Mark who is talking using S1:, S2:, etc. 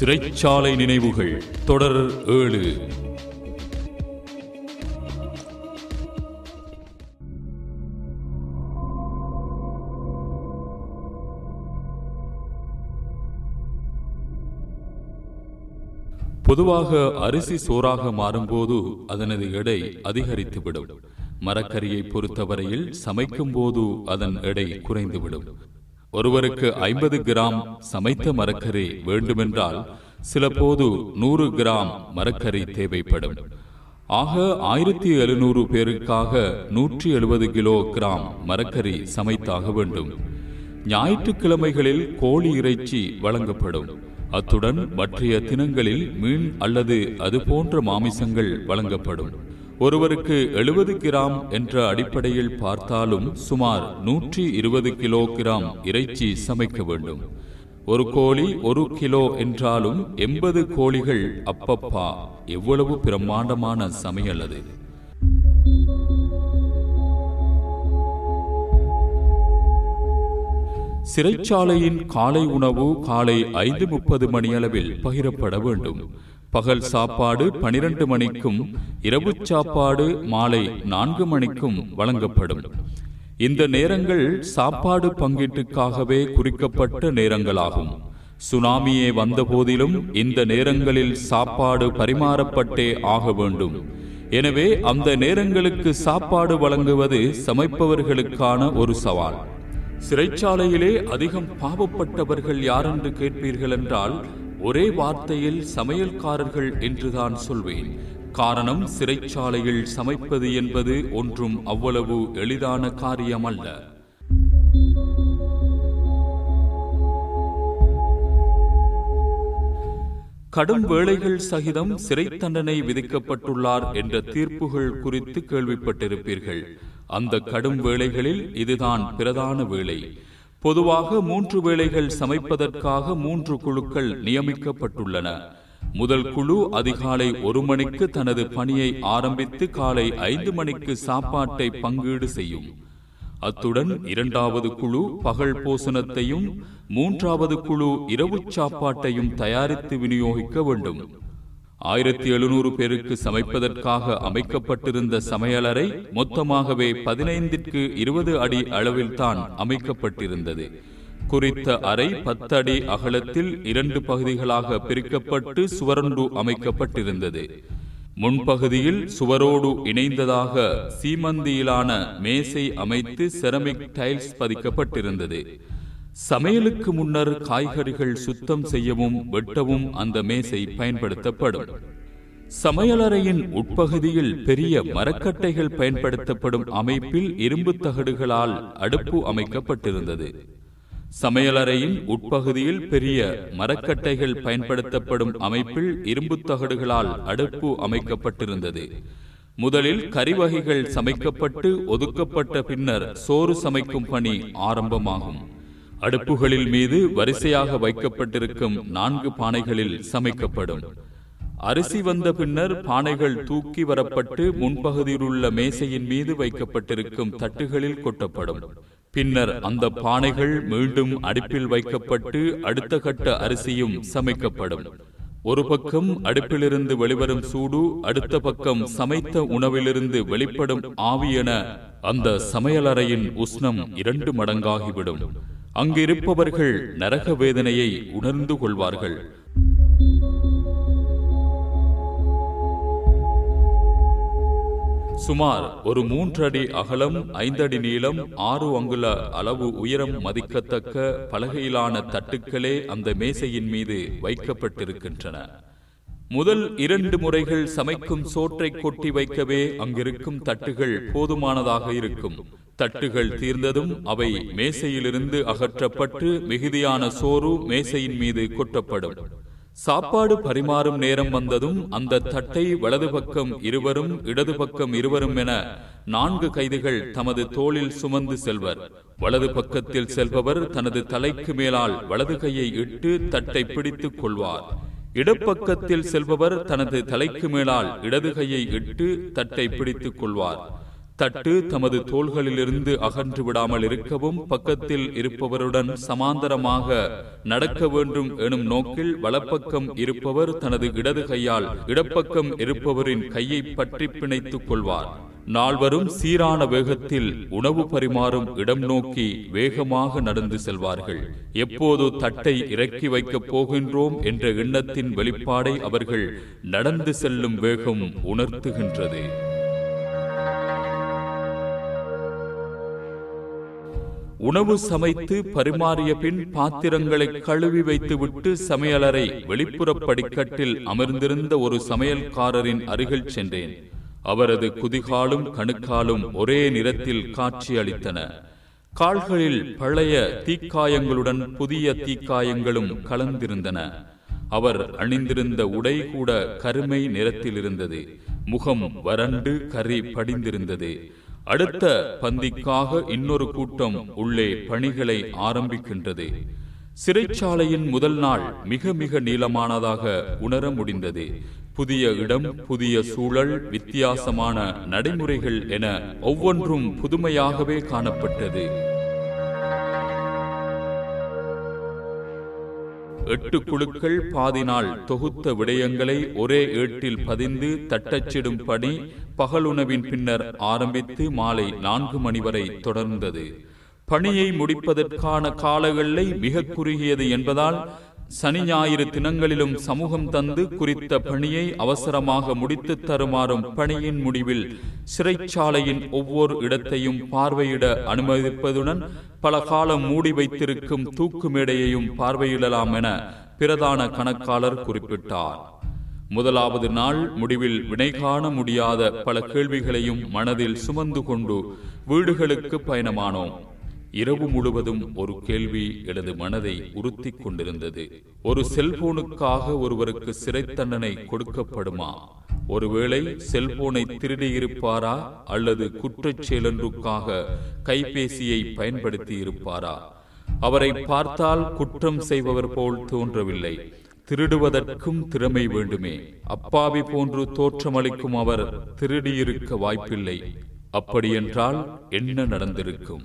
S1: சிறைச்சாலை நினைவுகள். தொடர் ஏழு. பொதுவாக அரிசி சோறாக மாறும்போது அதனது எடை அதிகரித்துவிடும். மரக்கரியை பொறுத்தவரையில் சமைக்கும் போது அதன் எடை குறைந்துவிடும். ஒருவருக்கு ஐம்பது கிராம் சமைத்த மரக்கறி வேண்டுமென்றால் சில போது நூறு கிராம் மரக்கறி தேவைப்படும். ஆக ஆயிரத்தி எழுநூறு பேருக்காக நூற்றி எழுபது கிலோ கிராம் மரக்கறி சமைத்தாக வேண்டும். ஞாயிற்றுக்கிழமைகளில் கோழி இறைச்சி வழங்கப்படும். அத்துடன் மற்றைய தினங்களில் மீன் அல்லது அது போன்ற மாமிசங்கள் வழங்கப்படும். ஒருவருக்கு எழுபது கிராம் என்ற அடிப்படையில் பார்த்தாலும் சுமார் நூற்றி இருபது கிலோ கிராம் இறைச்சி சமைக்க வேண்டும். ஒரு கோழி ஒரு கிலோ என்றாலும் எண்பது கோழிகள் அப்பப்பா எவ்வளவு பிரம்மாண்டமான சமையல் அது. சிறைச்சாலையின் காலை உணவு காலை ஐந்து முப்பது மணியளவில் பகிரப்பட வேண்டும். பகல் சாப்பாடு பனிரெண்டு மணிக்கும் இரவு சாப்பாடு மாலை நான்கு மணிக்கும் வழங்கப்படும். இந்த நேரங்கள் சாப்பாடு பங்கீட்டுக்காகவே குறிக்கப்பட்ட நேரங்களாகும். சுனாமியே வந்த போதிலும் இந்த நேரங்களில் சாப்பாடு பரிமாறப்பட்டே ஆக வேண்டும். எனவே அந்த நேரங்களுக்கு சாப்பாடு வழங்குவது சமைப்பவர்களுக்கான ஒரு சவால். சிறைச்சாலையிலே அதிகம் பாவப்பட்டவர்கள் யாரென்று கேட்பீர்கள் என்றால் ஒரே வார்த்தையில் சமையல்காரர்கள் என்றுதான் சொல்வேன். காரணம் சிறைச்சாலையில் சமைப்பது என்பது ஒன்றும் அவ்வளவு எளிதான காரியமல்ல. கடும் வேளைகள் சகிதம் சிறை தண்டனை விதிக்கப்பட்டுள்ளார் என்ற தீர்ப்புகள் குறித்து கேள்விப்பட்டிருப்பீர்கள். அந்த கடும் வேளைகளில் இதுதான் பிரதான வேளை. பொதுவாக மூன்று வேளைகள் சமைப்பதற்காக மூன்று குழுக்கள் நியமிக்கப்பட்டுள்ளன. முதல் குழு அதிகாலை ஒரு மணிக்கு தனது பணியை ஆரம்பித்து காலை ஐந்து மணிக்கு சாப்பாட்டை பங்கீடு செய்யும். அத்துடன் இரண்டாவது குழு பகல் போசனத்தையும் மூன்றாவது குழு இரவு சாப்பாட்டையும் தயாரித்து விநியோகிக்க வேண்டும். ஆயிரத்தி எழுநூறு பேருக்கு சமைப்பதற்காக அமைக்கப்பட்டிருந்த சமையலறை மொத்தமாகவே பதினைந்திற்கு இருபது அடி அளவில்தான் அமைக்கப்பட்டிருந்தது. குறித்த அறை பத்தடி அகலத்தில் இரண்டு பகுதிகளாக பிரிக்கப்பட்டு சுவரொன்று அமைக்கப்பட்டிருந்தது. முன்பகுதியில் சுவரோடு இணைந்ததாக சீமந்தியிலான மேசை அமைத்து செரமிக் டைல்ஸ் பதிக்கப்பட்டிருந்தது. சமையலுக்கு முன்னர் காய்கறிகள் சுத்தம் செய்யவும் வெட்டவும் அந்த மேசை பயன்படுத்தப்படும். சமையலறையின் உட்பகுதியில் பெரிய மரக்கட்டைகள் பயன்படுத்தப்படும் அமைப்பில் இரும்பு தகடுகளால் அடுப்பு அமைக்கப்பட்டிருந்தது. சமையலறையின் உட்பகுதியில் பெரிய மரக்கட்டைகள் பயன்படுத்தப்படும் அமைப்பில் இரும்பு தகடுகளால் அடுப்பு அமைக்கப்பட்டிருந்தது. முதலில் கறிவகைகள் சமைக்கப்பட்டு ஒதுக்கப்பட்ட பின்னர் சோறு சமைக்கும் பணி ஆரம்பமாகும். அடுப்புகளில் மீது வரிசையாக வைக்கப்பட்டிருக்கும் நான்கு பானைகளில் சமைக்கப்படும். அரிசி வந்த பின்னர் பானைகள் தூக்கி வரப்பட்டு முன்பகுதியில் உள்ள மேசையின் மீது வைக்கப்பட்டிருக்கும் தட்டுகளில் கொட்டப்படும். பின்னர் அந்த பானைகள் மீண்டும் அடுப்பில் வைக்கப்பட்டு அடுத்த கட்ட அரிசியும் சமைக்கப்படும். ஒரு பக்கம் அடுப்பிலிருந்து வெளிவரும் சூடு அடுத்த பக்கம் சமைத்த உணவிலிருந்து வெளிப்படும் ஆவி என அந்த சமையலறையின் உஷ்ணம் இரண்டு மடங்காகிவிடும். அங்கிருப்பவர்கள் நரக வேதனையை உணர்ந்து கொள்வார்கள். சுமார் ஒரு மூன்றடி அகலம் ஐந்தடி நீளம் ஆறு அங்குல அளவு உயரம் மதிக்கத்தக்க பலகையிலான தட்டுக்களே அந்த மேசையின் மீது வைக்கப்பட்டிருக்கின்றன. முதல் இரண்டு முறைகள் சமைக்கும் சோற்றை கொட்டி வைக்கவே அங்கிருக்கும் தட்டுகள் போதுமானதாக இருக்கும். தட்டுகள் தீர்ந்ததும் அவை மேசையிலிருந்து அகற்றப்பட்டு மிகுதியான சோறு மேசையின் மீது கொட்டப்படும். சாப்பாடு பரிமாறும் நேரம் வந்ததும் அந்த தட்டை வலது பக்கம் இருவரும் இடது பக்கம் இருவரும் என நான்கு கைதிகள் தமது தோளில் சுமந்து செல்வர். வலது பக்கத்தில் செல்பவர் தனது தலைக்கு மேலால் வலது கையை இட்டு தட்டை பிடித்துக் கொள்வார். இடப்பக்கத்தில் செல்பவர் தனது தலைக்கு மேலால் இடது கையை இட்டு தட்டை பிடித்துக் கொள்வார். தட்டு தமது தோள்களிலிருந்து அகன்று விடாமல் இருக்கவும் பக்கத்தில் இருப்பவருடன் சமாந்தரமாக நடக்க வேண்டும் எனும் நோக்கில் வலப்பக்கம் இருப்பவர் தனது இடது கையால் இடப்பக்கம் இருப்பவரின் கையை பற்றி பிணைத்துக் கொள்வார். நால்வரும் சீரான வேகத்தில் உணவு பரிமாறும் இடம் நோக்கி வேகமாக நடந்து செல்வார்கள். எப்போது தட்டை இறக்கி வைக்கப் போகின்றோம் என்ற எண்ணத்தின் வெளிப்பாடை அவர்கள் நடந்து செல்லும் வேகம் உணர்த்துகின்றது. உணவு சமைத்து பரிமாறிய பின் பாத்திரங்களை கழுவி வைத்துவிட்டு சமையலறை வெளிப்புற படிக்கட்டில் அமர்ந்திருந்த ஒரு சமையல்காரரின் அருகில் சென்றேன். அவரது குதிகாலும் கணுக்காலும் ஒரே நிறத்தில் காட்சி அளித்தன. கால்களில் பழைய தீக்காயங்களுடன் புதிய தீக்காயங்களும் கலந்திருந்தன. அவர் அணிந்திருந்த உடை கூட கருமை நிறத்தில் இருந்தது முகம் வறண்டு கரி படிந்திருந்தது. அடுத்த பந்திக்காக இன்னொரு கூட்டம் உள்ளே பணிகளை ஆரம்பிக்கின்றது. சிறைச்சாலையின் முதல் நாள் மிக மிக நீளமானதாக உணர முடிந்தது. புதிய இடம் புதிய சூழல் வித்தியாசமான நடைமுறைகள் என ஒவ்வொன்றும் புதுமையாகவே காணப்பட்டது. எட்டு குழுக்கள் பாதினால் தொகுத்த விடயங்களை ஒரே ஏட்டில் பதிந்து தட்டச்சிடும் பணி பகலுணவின் பின்னர் ஆரம்பித்து மாலை நான்கு மணி வரை தொடர்ந்தது. பணியை முடிப்பதற்கான கால எல்லை மிக குறுகியது என்பதால் சனி ஞாயிறு தினங்களிலும் சமூகம் தந்து குறித்த பணியை அவசரமாக முடித்து தருமாறும் பணியின் முடிவில் சிறைச்சாலையின் ஒவ்வொரு இடத்தையும் பார்வையிட அனுமதிப்பதுடன் பல காலம் மூடி வைத்திருக்கும் தூக்கு மேடையையும் பார்வையிடலாம் என பிரதான கணக்காளர் குறிப்பிட்டார். முதலாவது நாள் முடிவில் வினை காண முடியாத பல கேள்விகளையும் மனதில் சுமந்து கொண்டு வீடுகளுக்கு பயணமானோம். இரவு முழுவதும் ஒரு கேள்வி எனது மனதை உறுத்தி கொண்டிருந்தது. ஒரு செல்போனுக்காக ஒருவருக்கு சிறை தண்டனை கொடுக்கப்படுமா? ஒருவேளை செல்போனை திருடியிருப்பாரா? அல்லது குற்றச் செயலொன்றுக்காக கைபேசியை பயன்படுத்தி இருப்பாரா அவரை பார்த்தால் குற்றம் செய்பவர் போல் தோன்றவில்லை. திருடுவதற்கும் திறமை வேண்டுமே. அப்பாவி போன்று தோற்றமளிக்கும் அவர் திருடியிருக்க வாய்ப்பில்லை. அப்படியென்றால் என்ன நடந்திருக்கும்?